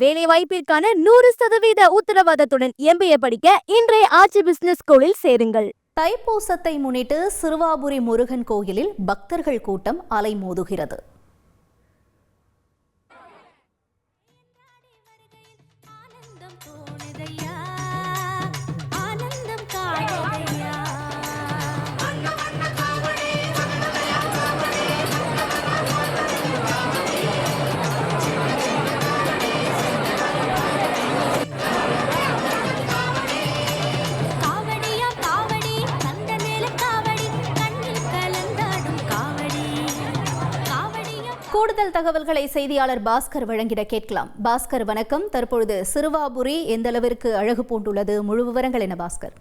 வேலை வாய்ப்பிற்கான நூறு சதவீத உத்தரவாதத்துடன் எம்பிஏ படிக்க இன்றைய ஆட்சி பிசினஸ் ஸ்கூலில் சேருங்கள். தைப்பூசத்தை முன்னிட்டு சிறுவாபுரி முருகன் கோயிலில் பக்தர்கள் கூட்டம் அலைமோதுகிறது ஆனந்தம் கூடுதல் தகவல்களை செய்தியாளர் பாஸ்கர் வழங்கிட கேட்கலாம். பாஸ்கர் வணக்கம். தற்பொழுது சிறுவாபுரி எந்த அளவிற்கு அழகு பூண்டுள்ளது? முழு விவரங்கள் என்ன பாஸ்கர்?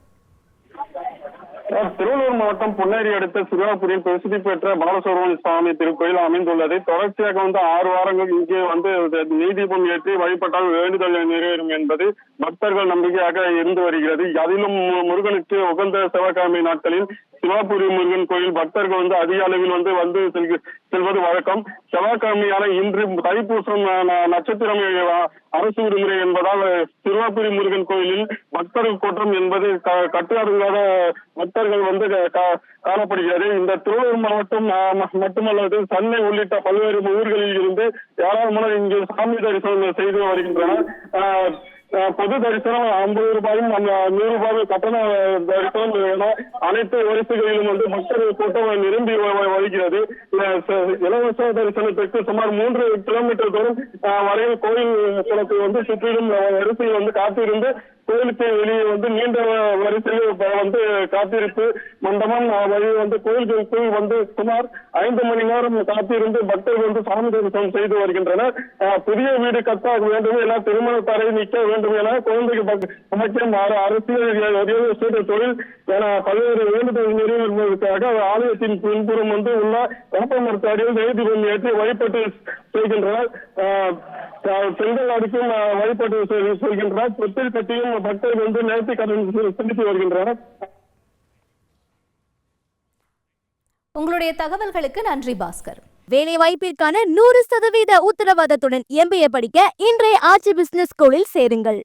திருவள்ளூர் மாவட்டம் பொன்னேரி அடுத்த சிறுவாபுரியில் பிரசித்தி பெற்ற பாலசுப்ரமணிய சுவாமி திருக்கோயில் அமைந்துள்ளது. தொடர்ச்சியாக வந்து ஆறு வாரங்கள் இங்கே வந்து நீதிபம் ஏற்றி வழிபட்டால் வேண்டுதல் நிறைவேறும் என்பது பக்தர்கள் நம்பிக்கையாக இருந்து வருகிறது. அதிலும் முருகனுக்கு உகந்த சிவகாமி நாட்களில் சிவாபுரி முருகன் கோயில் பக்தர்கள் வந்து அதிக அளவில் வந்து வந்து செல்வது வழக்கம். செவ்வாய்க்கிழமையான இன்று தைப்பூசம் நட்சத்திரம் அரசு விடுமுறை என்பதால் திருவாபுரி முருகன் கோயிலில் பக்தர்கள் கூட்டம் என்பது க- பக்தர்கள் வந்து க- காணப்படுகிறது. இந்த திருவள்ளூர் மாவட்டம் மட்டுமல்லாது சென்னை உள்ளிட்ட பல்வேறு ஊர்களில் இருந்து ஏராளமான இங்கு சாமி தரிசனம் செய்து வருகின்றனர். அஹ், பொது தரிசனம் ஐம்பது ரூபாயும் நம்ம நூறு ரூபாயும் கட்டண தரிசனம் என அனைத்து வரிசைகளிலும் வந்து மக்கள் கூட்டம் நிரம்பி வருகிறது இலவச தரிசனத்திற்கு சுமார் மூன்று கிலோமீட்டர் தூரம் வரையில் கோயில் குளத்தை வந்து சுற்றிலும் வரிசையில் வந்து காத்திருந்து கோயிலுக்கு வெளியே வந்து நீண்ட வரிசையில் வந்து காத்திருப்பு மண்டபம் அஹ், வழி வந்து கோயில்களுக்குள் வந்து சுமார் ஐந்து மணி நேரம் காத்திருந்து பக்தர்கள் வந்து சாமி தரிசனம் செய்து வருகின்றனர். புதிய வீடு கட்ட வேண்டும் என திருமண தரை நிற்க வேண்டும் என குழந்தைக்கு பக்- சமைக்கும் அரசியல் ரியல் எஸ்டேட் தொழில் என பல்வேறு வேண்டுதல் நிறைவேறுவதற்காக ஆலயத்தின் பின்புறம் வந்து உள்ள வேப்ப மரத்தடியில் நீதிபதி ஏற்றி வழிபட்டு செய்கின்றனர் பெண்கள் அடிக்கும் வழிபாட்டு சொல்கின்றார். செல்- தொட்டில் கட்டியும் பக்தர்கள் வந்து நேர்த்தி கடன் செலுத்தி வருகின்றனர் உங்களுடைய தகவல்களுக்கு நன்றி பாஸ்கர். வேலை வாய்ப்பிற்கான நூறு சதவீத உத்தரவாதத்துடன் எம்பிஏ படிக்க இன்றைய ஆட்சி பிசினஸ் ஸ்கூலில் சேருங்கள்.